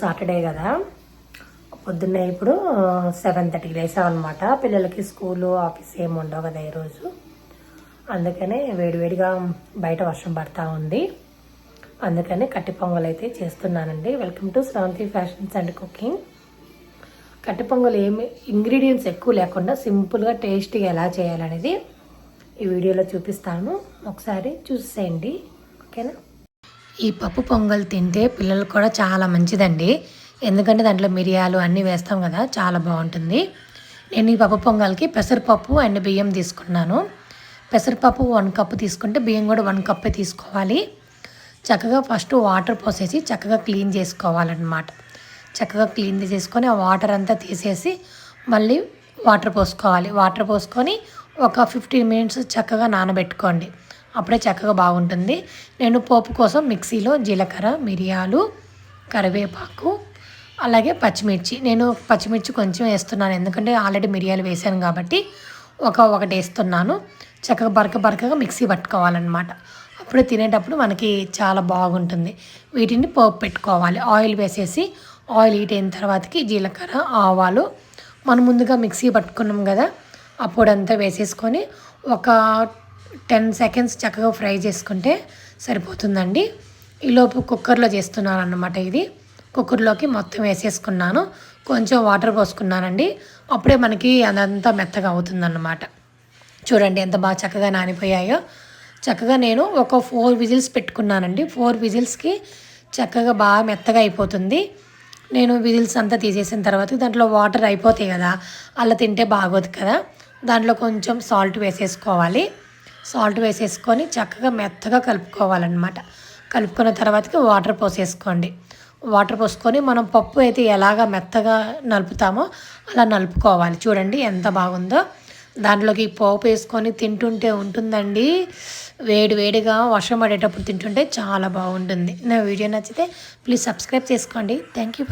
Saturday కదా. పొద్దున్నే ఇప్పుడు సెవెన్ థర్టీకి లేసామన్నమాట పిల్లలకి స్కూలు ఆఫీస్ ఏమి ఉండవు కదా ఈరోజు అందుకనే వేడివేడిగా బయట వర్షం పడతా ఉంది. అందుకని కట్టి పొంగల్ అయితే చేస్తున్నానండి. Welcome to Sravanthi fashions and cooking కట్టి పొంగల్ ఏమి ఇంగ్రీడియంట్స్ ఎక్కువ లేకుండా సింపుల్గా టేస్టీగా ఎలా చేయాలనేది ఈ వీడియోలో చూపిస్తాను. ఒకసారి చూసేయండి. ఓకేనా? ఈ పప్పు పొంగల్ తింటే పిల్లలకు కూడా చాలా మంచిదండి. ఎందుకంటే దాంట్లో మిరియాలు అన్నీ వేస్తాం కదా చాలా బాగుంటుంది. నేను ఈ పప్పు పొంగల్కి పెసరపప్పు అండ్ బియ్యం తీసుకున్నాను. పెసరపప్పు వన్ కప్ తీసుకుంటే బియ్యం కూడా వన్ కప్పే తీసుకోవాలి. చక్కగా ఫస్ట్ వాటర్ పోసేసి చక్కగా క్లీన్ చేసుకోవాలన్నమాట. చక్కగా క్లీన్ చేసుకొని ఆ వాటర్ అంతా తీసేసి మళ్ళీ వాటర్ పోసుకోవాలి. వాటర్ పోసుకొని ఒక ఫిఫ్టీన్ మినిట్స్ చక్కగా నానబెట్టుకోండి. అప్పుడే చక్కగా బాగుంటుంది. నేను పోపు కోసం మిక్సీలో జీలకర్ర మిరియాలు కరివేపాకు అలాగే పచ్చిమిర్చి. నేను పచ్చిమిర్చి కొంచెం వేస్తున్నాను. ఎందుకంటే ఆల్రెడీ మిరియాలు వేసాను కాబట్టి ఒక ఒకటి వేస్తున్నాను. చక్కగా బరక బరకగా మిక్సీ పట్టుకోవాలన్నమాట. అప్పుడు తినేటప్పుడు మనకి చాలా బాగుంటుంది. వీటిని పోపు పెట్టుకోవాలి. ఆయిల్ వేసేసి ఆయిల్ హీట్ అయిన తర్వాతకి జీలకర్ర ఆవాలు. మనం ముందుగా మిక్సీ పట్టుకున్నాం కదా ఆ పొడి అంతా వేసేసుకొని ఒక టెన్ సెకండ్స్ చక్కగా ఫ్రై చేసుకుంటే సరిపోతుందండి. ఈలోపు కుక్కర్లో చేస్తున్నాను అన్నమాట ఇది. కుక్కర్లోకి మొత్తం వేసేసుకున్నాను. కొంచెం వాటర్ పోసుకున్నానండి. అప్పుడే మనకి అదంతా మెత్తగా అవుతుందన్నమాట. చూడండి ఎంత బాగా చక్కగా నానిపోయాయో. చక్కగా నేను ఒక ఫోర్ విజిల్స్ పెట్టుకున్నానండి. ఫోర్ విజిల్స్కి చక్కగా బాగా మెత్తగా అయిపోతుంది. నేను విజిల్స్ అంతా తీసేసిన తర్వాత దాంట్లో వాటర్ అయిపోతాయి కదా. అలా తింటే బాగోదు కదా. దాంట్లో కొంచెం సాల్ట్ వేసేసుకోవాలి. సాల్ట్ వేసేసుకొని చక్కగా మెత్తగా కలుపుకోవాలన్నమాట. కలుపుకున్న తర్వాతకి వాటర్ పోసేసుకోండి. వాటర్ పోసుకొని మనం పప్పు అయితే ఎలాగ మెత్తగా నలుపుతామో అలా నలుపుకోవాలి. చూడండి ఎంత బాగుందో. దాంట్లోకి పోపు వేసుకొని తింటుంటే ఉంటుందండి. వేడి వేడిగా వర్షం పడేటప్పుడు తింటుంటే చాలా బాగుంటుంది. నా వీడియో నచ్చితే ప్లీజ్ సబ్స్క్రైబ్ చేసుకోండి. Thank you